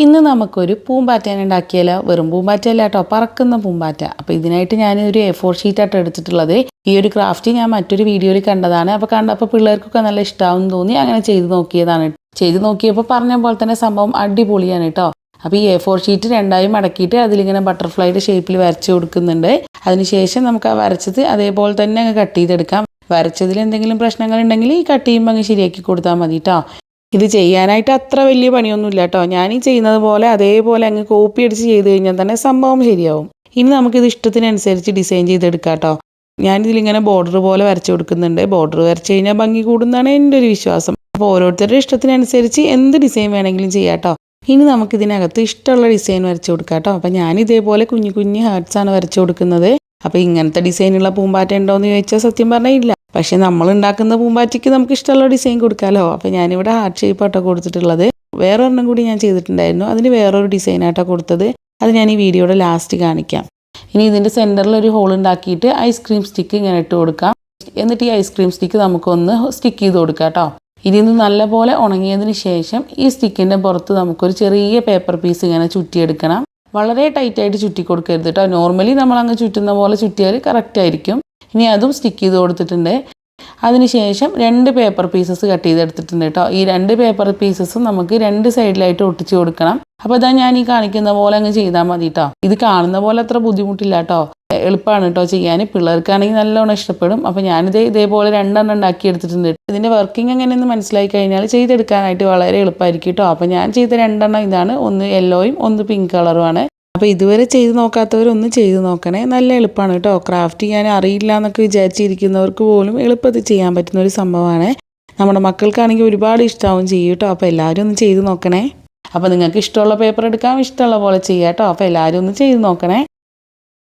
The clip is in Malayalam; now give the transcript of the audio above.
ഇന്ന് നമുക്കൊരു പൂമ്പാറ്റേനെ ഉണ്ടാക്കിയാലോ. വെറും പൂമ്പാറ്റയല്ല കേട്ടോ പറക്കുന്ന പൂമ്പാറ്റ. അപ്പോൾ ഇതിനായിട്ട് ഞാൻ ഒരു എ ഫോർ ഷീറ്റായിട്ട് എടുത്തിട്ടുള്ളത്. ഈ ഒരു ക്രാഫ്റ്റ് ഞാൻ മറ്റൊരു വീഡിയോയിൽ കണ്ടതാണ്. അപ്പോൾ കണ്ടപ്പോൾ പിള്ളേർക്കൊക്കെ നല്ല ഇഷ്ടമാവും തോന്നി. അങ്ങനെ ചെയ്ത് നോക്കിയതാണ്. ചെയ്ത് നോക്കിയപ്പോൾ പറഞ്ഞ പോലെ തന്നെ സംഭവം അടിപൊളിയാണ് കേട്ടോ. അപ്പോൾ ഈ എ ഫോർ ഷീറ്റ് രണ്ടായി മടക്കിയിട്ട് അതിലിങ്ങനെ ബട്ടർഫ്ലൈയുടെ ഷേപ്പിൽ വരച്ച് കൊടുക്കുന്നുണ്ട്. അതിനുശേഷം നമുക്ക് ആ വരച്ചത് അതേപോലെ തന്നെ അങ്ങ് കട്ട് ചെയ്തെടുക്കാം. വരച്ചതിൽ എന്തെങ്കിലും പ്രശ്നങ്ങൾ ഉണ്ടെങ്കിൽ ഈ കട്ട് ചെയ്യുമ്പോൾ അങ്ങ് ശരിയാക്കി കൊടുത്താൽ മതി കേട്ടോ. ഇത് ചെയ്യാനായിട്ട് അത്ര വലിയ പണിയൊന്നുമില്ല കേട്ടോ. ഈ ചെയ്യുന്നത് പോലെ അതേപോലെ അങ്ങ് കോപ്പി അടിച്ച് ചെയ്ത് കഴിഞ്ഞാൽ തന്നെ സംഭവം ശരിയാവും. ഇനി നമുക്കിത് ഇഷ്ടത്തിനനുസരിച്ച് ഡിസൈൻ ചെയ്തെടുക്കാം കേട്ടോ. ഞാനിതിലിങ്ങനെ ബോർഡർ പോലെ വരച്ചു കൊടുക്കുന്നുണ്ട്. ബോർഡർ വരച്ച് കഴിഞ്ഞാൽ ഭംഗി കൂടുന്നതാണ് എന്റെ ഒരു വിശ്വാസം. അപ്പോൾ ഓരോരുത്തരുടെ ഇഷ്ടത്തിനനുസരിച്ച് എന്ത് ഡിസൈൻ വേണമെങ്കിലും ചെയ്യാം കേട്ടോ. ഇനി നമുക്കിതിനകത്ത് ഇഷ്ടമുള്ള ഡിസൈൻ വരച്ചു കൊടുക്കാം കേട്ടോ. അപ്പോൾ ഞാൻ ഇതേപോലെ കുഞ്ഞു കുഞ്ഞു ഹാർട്സ് ആണ് വരച്ചു കൊടുക്കുന്നത്. അപ്പോൾ ഇങ്ങനത്തെ ഡിസൈനുള്ള പൂമ്പാറ്റ ഉണ്ടോ എന്ന് ചോദിച്ചാൽ സത്യം പറഞ്ഞാൽ ഇല്ല. പക്ഷേ നമ്മൾ ഉണ്ടാക്കുന്ന പൂമ്പാറ്റയ്ക്ക് നമുക്ക് ഇഷ്ടമുള്ള ഡിസൈൻ കൊടുക്കാമല്ലോ അപ്പോൾ ഞാനിവിടെ ഹാർട്ട് ഷേപ്പ് ആട്ടോ കൊടുത്തിട്ടുള്ളത്. വേറെ ഒരെണ്ണം കൂടി ഞാൻ ചെയ്തിട്ടുണ്ടായിരുന്നു. അതിന് വേറൊരു ഡിസൈൻ ആട്ടോ കൊടുത്തത്. അത് ഞാൻ ഈ വീഡിയോയുടെ ലാസ്റ്റ് കാണിക്കാം. ഇനി ഇതിന്റെ സെന്ററിൽ ഒരു ഹോൾ ഉണ്ടാക്കിയിട്ട് ഐസ്ക്രീം സ്റ്റിക്ക് ഇങ്ങനെ ഇട്ട് കൊടുക്കാം. എന്നിട്ട് ഈ ഐസ്ക്രീം സ്റ്റിക്ക് നമുക്കൊന്ന് സ്റ്റിക്ക് ചെയ്ത് കൊടുക്കാം കേട്ടോ ഇതിന്ന് നല്ലപോലെ ഉണങ്ങിയതിന് ശേഷം ഈ സ്റ്റിക്കിന്റെ പുറത്ത് നമുക്കൊരു ചെറിയ പേപ്പർ പീസ് ഇങ്ങനെ ചുറ്റിയെടുക്കണം. വളരെ ടൈറ്റായിട്ട് ചുറ്റി കൊടുക്കരുത് കേട്ടോ നോർമലി നമ്മൾ അങ്ങ് ചുറ്റുന്ന പോലെ ചുറ്റിയാൽ കറക്റ്റ് ആയിരിക്കും. ഇനി അതും സ്റ്റിക്ക് ചെയ്ത് കൊടുത്തിട്ടുണ്ട്. അതിനുശേഷം രണ്ട് പേപ്പർ പീസസ് കട്ട് ചെയ്തെടുത്തിട്ടുണ്ട് കേട്ടോ ഈ രണ്ട് പേപ്പർ പീസസും നമുക്ക് രണ്ട് സൈഡിലായിട്ട് ഒട്ടിച്ച് കൊടുക്കണം. അപ്പോൾ ഇതാ ഞാൻ ഈ കാണിക്കുന്ന പോലെ അങ്ങ് ചെയ്താൽ മതി കേട്ടോ ഇത് കാണുന്ന പോലെ അത്ര ബുദ്ധിമുട്ടില്ല കേട്ടോ എളുപ്പമാണ് കേട്ടോ ചെയ്യാൻ. പിള്ളേർക്കാണെങ്കിൽ നല്ലോണം ഇഷ്ടപ്പെടും. അപ്പോൾ ഞാനിത് ഇതേപോലെ രണ്ടെണ്ണം ഉണ്ടാക്കി എടുത്തിട്ടുണ്ട്. ഇതിന്റെ വർക്കിംഗ് എങ്ങനെയെന്ന് മനസ്സിലായി കഴിഞ്ഞാൽ ചെയ്തെടുക്കാനായിട്ട് വളരെ എളുപ്പമായിരിക്കും കേട്ടോ അപ്പോൾ ഞാൻ ചെയ്ത രണ്ടെണ്ണം ഇതാണ്. ഒന്ന് യെല്ലോയും ഒന്ന് പിങ്ക് കളറുമാണ് അപ്പോൾ ഇതുവരെ ചെയ്ത് നോക്കാത്തവരൊന്ന് ചെയ്ത് നോക്കണേ. നല്ല എളുപ്പമാണ് കേട്ടോ ക്രാഫ്റ്റ് ചെയ്യാൻ അറിയില്ല എന്നൊക്കെ വിചാരിച്ചിരിക്കുന്നവർക്ക് പോലും എളുപ്പത്തിൽ ചെയ്യാൻ പറ്റുന്ന ഒരു സംഭവമാണ്. നമ്മുടെ മക്കൾക്കാണെങ്കിൽ ഒരുപാട് ഇഷ്ടമാവും ചെയ്യും കേട്ടോ അപ്പോൾ എല്ലാവരും ഒന്ന് ചെയ്ത് നോക്കണേ. അപ്പോൾ നിങ്ങൾക്ക് ഇഷ്ടമുള്ള പേപ്പർ എടുക്കാം ഇഷ്ടമുള്ള പോലെ ചെയ്യാം കേട്ടോ അപ്പോൾ എല്ലാവരും ഒന്ന് ചെയ്ത് നോക്കണേ.